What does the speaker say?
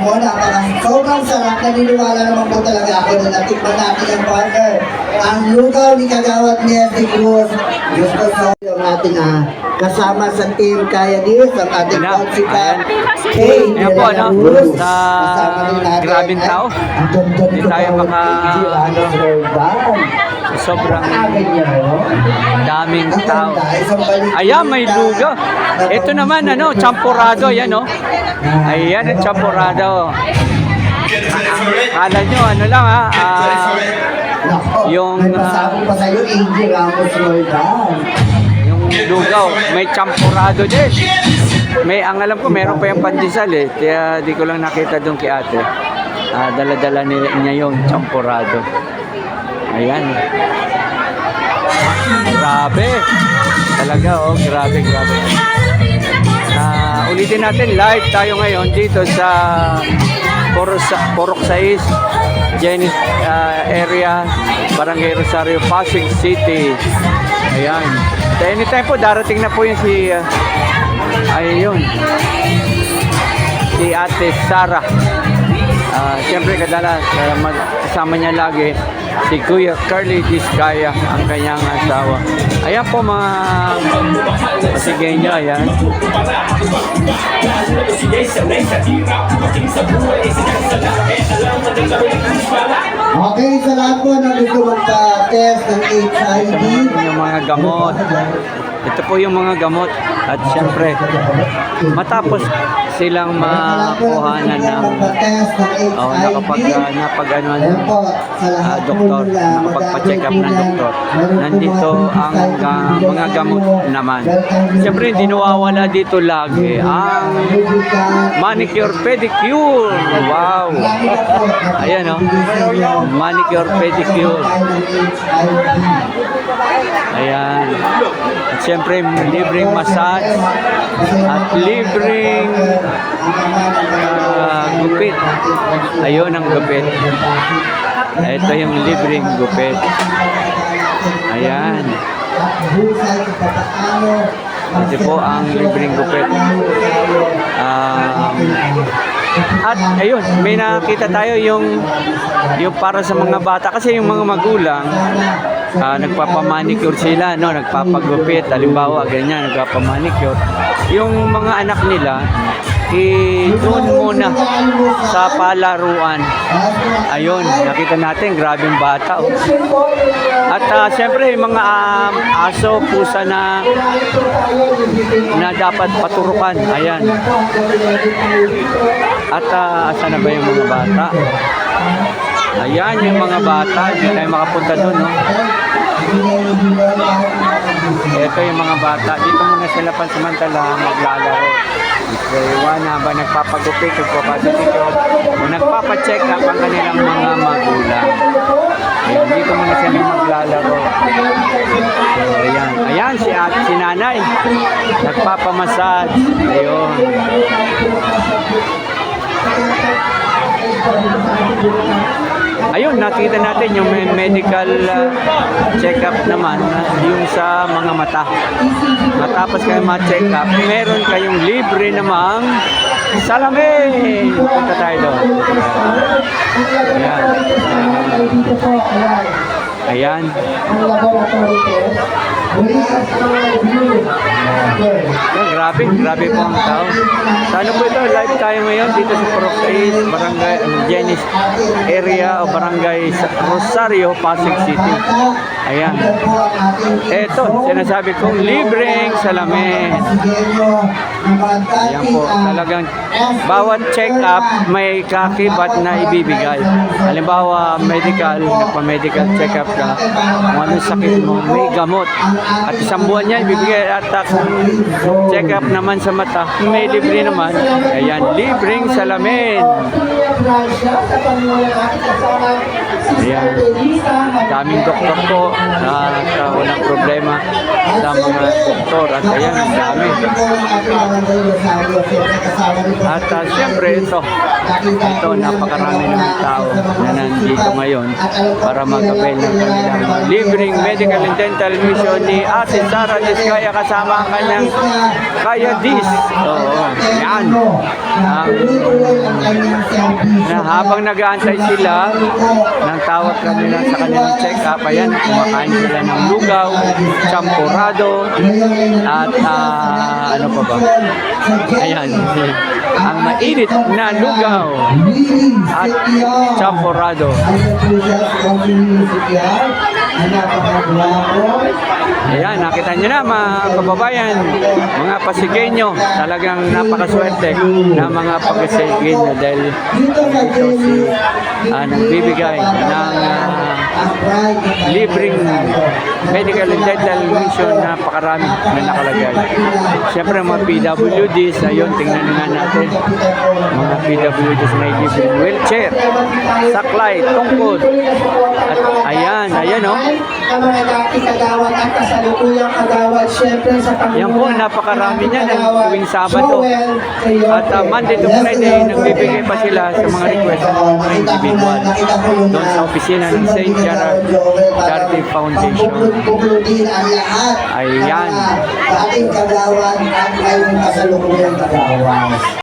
mo, napaka sobrang sarap. Naniniwala naman po talaga ako na natikman natin ang partner. Ang lugaw ni Kagawad Nesty Cruz. Diyos ko sa yung ating ah, kasama sa team Kaya News, ang ating Ayan. principal. Ayan. Po, ano, sa natin, grabing ah, tao. Hindi tayo maka- Roldan. Sobrang daming tao. Ayan, may lugaw. Ito naman, ano, champurado, ayan, oh. Ayan, champurado. Kala nyo, ano lang, ha, ah, Yung, may ah, Ramos Roldan. yung lugaw, may champurado din. May, ang alam ko, meron pa yung pandesal, eh. Kaya di ko lang nakita doon kay ate. Ah, dala-dala ni, niya yung champurado. Ayan. Grabe. Talaga, oh, grabe, grabe. Ah, ulitin natin live tayo ngayon dito sa Porok, Porok 6 Jenny ah, area Barangay Rosario Pasig City ayan so anytime po darating na po yung si uh, ayun si ate Sara Ah, Siyempre kadalas uh, mag- kasama niya lagi si Kuya Carly Discaya ang kanyang asawa. Ayan po mga pasigay niya, ayan. Okay, sa lahat po na gusto magpa-test ng HIV. yung mga gamot. Ito po yung mga gamot. At siyempre, matapos silang ng magpa-test ng oh, nakapag, uh, napag ano, po doktor, nakapagpa-check up ng doktor. Nandito ang ga- mga gamot naman. Siyempre, hindi nawawala dito lagi ang manicure pedicure. Wow! Ayan, oh. Manicure, pedicure. Ayan. At siyempre, libreng massage at libreng ah, gupit. Ayun ang gupit. Ito yung libreng gupit. Ayan. Ito po ang libreng gupit. Um, at ayun, may nakita tayo yung yung para sa mga bata kasi yung mga magulang ah, nagpapamanicure sila, no, nagpapagupit, halimbawa ganyan, nagpapamanicure. Yung mga anak nila i doon muna sa palaruan. Ayun, nakita natin, grabing bata. Oh. At ah, siyempre, yung mga um, aso, pusa na na dapat paturukan. Ayan. At uh, saan na ba yung mga bata? Ayan, yung mga bata. Hindi tayo makapunta doon, no? Ito yung mga bata. Dito muna sila pansamantala maglalaro. Iwan habang nagpapagupit, nagpapadipicture, o nagpapacheck up ang kanilang mga magulang. Ayan, dito muna sila maglalaro. So, ayan. Ayan, si, at, si nanay. Nagpapamassage. Ayun. Ayun, nakita natin yung medical uh, check-up naman, uh, yung sa mga mata. Matapos kayo ma-check up, meron kayong libre namang salamin. Punta tayo doon. Ayan. Ayan. Ayan. Ang. Muli ang view. Okay. Ayan, grabe, grabe po ang tao. Sa ano po ito, live tayo ngayon dito sa 8, Barangay Jenis area o Barangay sa- Rosario, Pasig City. Ayan. Ito, sinasabi kong libreng salamin. Ayan po, talagang bawat check-up may kakibat na ibibigay. Halimbawa, medical, nagpa-medical check-up ka, kung anong sakit mo, may gamot. At isang buwan niya ibibigay at check-up naman sa mata, may libre naman. Ayan, libreng salamin. Ayan. Daming doktor po na uh, walang problema sa mga doktor. At ayan, dami. At ah, siyempre ito, ito napakarami ng tao na nandito ngayon para mag-avail ng kanilang nila ng libreng medical and dental mission ni Ate Sara Diskaya kasama ang kanyang Kaya Dis. Oo, yan. Service. Na habang nag-aantay sila ng tawag kanila sa kanilang check-up, ayan, kumakain sila ng lugaw, champurado, at ah, ano pa ba? Ayan, ang mainit na lugaw at champurado. Ayan nakita nyo na mga kababayan, mga pasigenyo, talagang napakaswerte na mga pasigenyo dahil ito si ah, nagbibigay ng ng libreng medical and dental mission na pakarami na nakalagay. Siyempre mga PWDs, ayun, tingnan nga natin. Mga PWDs may libreng wheelchair, saklay, tungkod. At ayan, ayan oh. Ang mga dati kagawad at kasalukuyang kagawad, syempre sa Panginoon. Yan po, napakarami niyan ng tuwing Sabado. At uh, Monday to Friday, nagbibigay pa sila sa mga request ng mga individual doon sa opisina ng St. Gerard Charity Foundation. Ayan. ng Dating kagawad at ngayon kasalukuyang kagawad.